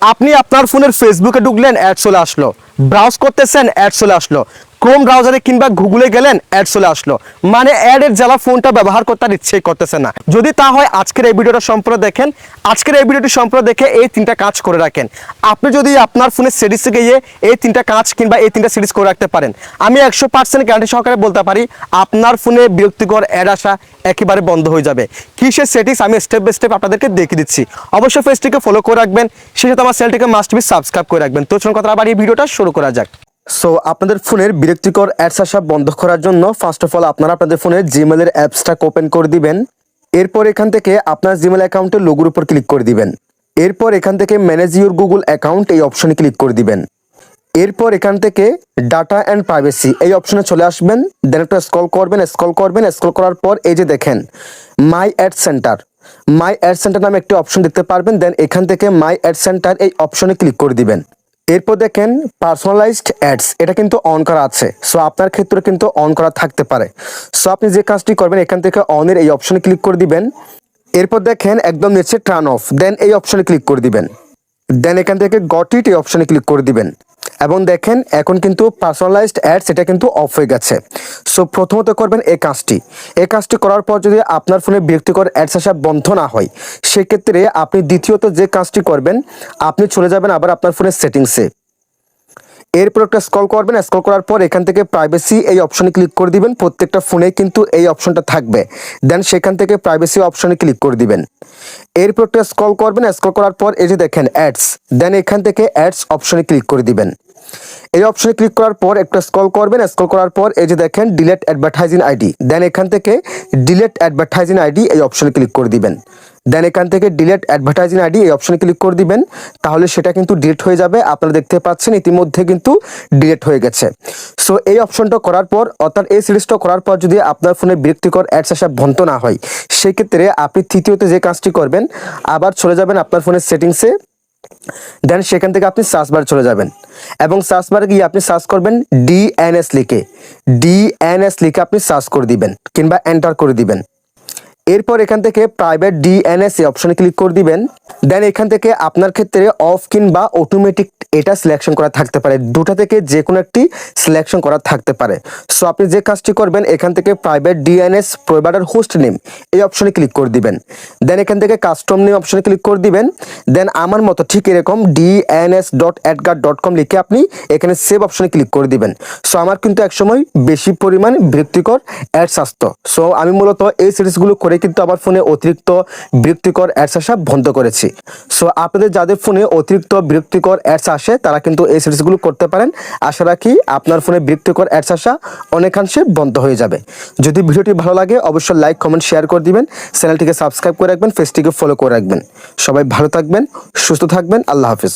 আপনি আপনার ফোনের ফেসবুকে ঢুকলেন অ্যাড চলে আসলো। ব্রাউজ করতেছেন অ্যাড চলে আসলো। ক্রোম ব্রাউজারে কিংবা গুগলে গেলেন, অ্যাড চলে আসলো। মানে অ্যাডের জ্বালা ফোনটা ব্যবহার করতে আর ইচ্ছেই করতেছে না। যদি তা হয়, আজকের এই ভিডিওটা সম্পূর্ণ দেখেন। আজকের এই ভিডিওটি সম্পূর্ণ দেখে এই তিনটা কাজ করে রাখেন। আপনি যদি আপনার ফোনের সেটিংসে গিয়ে এই তিনটা কাজ কিংবা এই তিনটা সিরিজ করে রাখতে পারেন। আমি একশো পার্সেন্ট গ্যারান্টি সহকারে বলতে পারি, আপনার ফোনে বিরক্তিকর অ্যাড আসা একেবারে বন্ধ হয়ে যাবে। কি সে সেটিংস আমি স্টেপ বাই স্টেপ আপনাদেরকে দেখিয়ে দিচ্ছি। অবশ্যই ফেসটিকে ফলো করে রাখবেন। সেই সাথে আমার চ্যানেলটিকে মাস্ট বি সাবস্ক্রাইব করে রাখবেন। তো চলুন কথা আবার এই ভিডিওটা শুরু করা যাক। সো আপনাদের ফোনের বিরক্তিকর অ্যাডস আসা বন্ধ করার জন্য ফার্স্ট অফ অল আপনারা আপনাদের ফোনের জিমেলের অ্যাপসটা ওপেন করে দিবেন। এরপর এখান থেকে আপনার জিমেল অ্যাকাউন্টের লোগোর উপর ক্লিক করে দিবেন। এরপর এখান থেকে ম্যানেজ ইউর গুগল অ্যাকাউন্ট এই অপশনে ক্লিক করে দিবেন। এরপর এখান থেকে ডাটা অ্যান্ড প্রাইভেসি এই অপশনে চলে আসবেন। দেন একটা স্ক্রল করবেন স্ক্রল করবেন স্ক্রল করার পর এই যে দেখেন my ad centre my ad centre নামে একটি অপশন দেখতে পারবেন। দেন এখান থেকে মাই অ্যাড সেন্টার এই অপশনে ক্লিক করে দিবেন। এরপর দেখেন পার্সোনালাইজড অ্যাডস এটা কিন্তু অন করা আছে। সো আপনার ক্ষেত্রে কিন্তু অন করা থাকতে পারে। সো আপনি যে কাজটি করবেন, এখান থেকে অনের এই অপশনে ক্লিক করে দিবেন। এরপর দেখেন একদম নিচে টার্ন অফ দেন এই অপশনে ক্লিক করে দিবেন। দেন এখান থেকে গট ইট এই অপশনে ক্লিক করে দিবেন। এবং দেখেন, এখন কিন্তু পার্সোনালাইজড অ্যাডস এটা কিন্তু অফ হয়ে গেছে। সো প্রথমত করবেন এই কাজটি। এই কাজটি করার পর যদি আপনার ফোনে বিরক্তিকর অ্যাডস আসা বন্ধ না হয়, সেক্ষেত্রে আপনি দ্বিতীয়ত যে কাজটি করবেন, আপনি চলে যাবেন আবার আপনার ফোনের সেটিংসে এরপর একটা স্ক্রল করবেন স্ক্রল করার পর এখান থেকে প্রাইভেসি এই অপশনে ক্লিক করে দিবেন। প্রত্যেকটা ফোনে কিন্তু এই অপশনটা থাকবে। দেন সেখান থেকে প্রাইভেসি অপশনে ক্লিক করে দিবেন। এরপর একটা স্ক্রল করবেন স্ক্রল করার পর এই যে দেখেন অ্যাডস দেন এখান থেকে অ্যাডস অপশনে ক্লিক করে দিবেন। এই অপশনে ক্লিক করার পর একটা স্ক্রল করবেন। স্ক্রল করার পর এই যে দেখেন ডিলেট অ্যাডভার্টাইজিং আইডি দেন এখান থেকে ডিলেট অ্যাডভার্টাইজিং আইডি এই অপশনে ক্লিক করে দিবেন। দেন এখান থেকে ডিলেট অ্যাডভার্টাইজিং আইডি এই অপশনে ক্লিক করে দিবেন। তাহলে সেটা কিন্তু ডিলেট হয়ে যাবে। আপনারা দেখতে পাচ্ছেন ইতিমধ্যে কিন্তু ডিলেট হয়ে গেছে। সো এই অপশনটা করার পর, অর্থাৎ এই সিরিজটা করার পর যদি আপনার ফোনে বিরক্তিকর অ্যাডস আসা বন্ধ না হয়, সেক্ষেত্রে আপনি তৃতীয়তে যে কাজটি করবেন, আবার চলে যাবেন আপনার ফোনের সেটিংসে দেন সেখান থেকে আপনি সার্চ বারে চলে যাবেন। এবং সার্চ বারে গিয়ে আপনি সার্চ করবেন ডিএনএস লিখে। ডিএনএস লিখে আপনি সার্চ করে দিবেন কিংবা এন্টার করে দিবেন। এরপর এখান থেকে প্রাইভেট ডিএনএস এই অপশনে ক্লিক করে দিবেন। দেন এখান থেকে আপনার ক্ষেত্রে অফ কিংবা অটোমেটিক এটা সিলেকশন করা থাকতে পারে। দুটা থেকে যে কোনো একটি সিলেকশন করা থাকতে পারে। সো আপনি যে কাজটি করবেন, এখান থেকে private DNS provider host name এই অপশনে ক্লিক করে দিবেন। দেন এখান থেকে কাস্টম নেম অপশনে ক্লিক করে দিবেন। দেন আমার মতো ঠিক এরকম DNS dot AdGuard dot com লিখে আপনি এখানে সেভ অপশনে ক্লিক করে দিবেন। সো আমার কিন্তু একসময় বেশি পরিমাণ বিরক্তিকর অ্যাডস আসতো। সো আমি মূলত এই সিরিজগুলো করে কিন্তু আমার ফোনে অতিরিক্ত বিরক্তিকর অ্যাডস আসা বন্ধ করেছি। সো আপনাদের যাদের ফোনে অতিরিক্ত বিরক্তিকর অ্যাডস আসে, তারা কিন্তু এই সিরিজগুলো করতে পারেন। আশা রাখি আপনার ফোনে বিরক্তিকর অ্যাডস আসা অনেকাংশে বন্ধ হয়ে যাবে। যদি ভিডিওটি ভালো লাগে, অবশ্যই লাইক কমেন্ট শেয়ার করে দিবেন। চ্যানেলটিকে সাবস্ক্রাইব করে রাখবেন ফেসটিকে ফলো করে রাখবেন। সবাই ভালো থাকবেন, সুস্থ থাকবেন, আল্লাহ হাফিজ।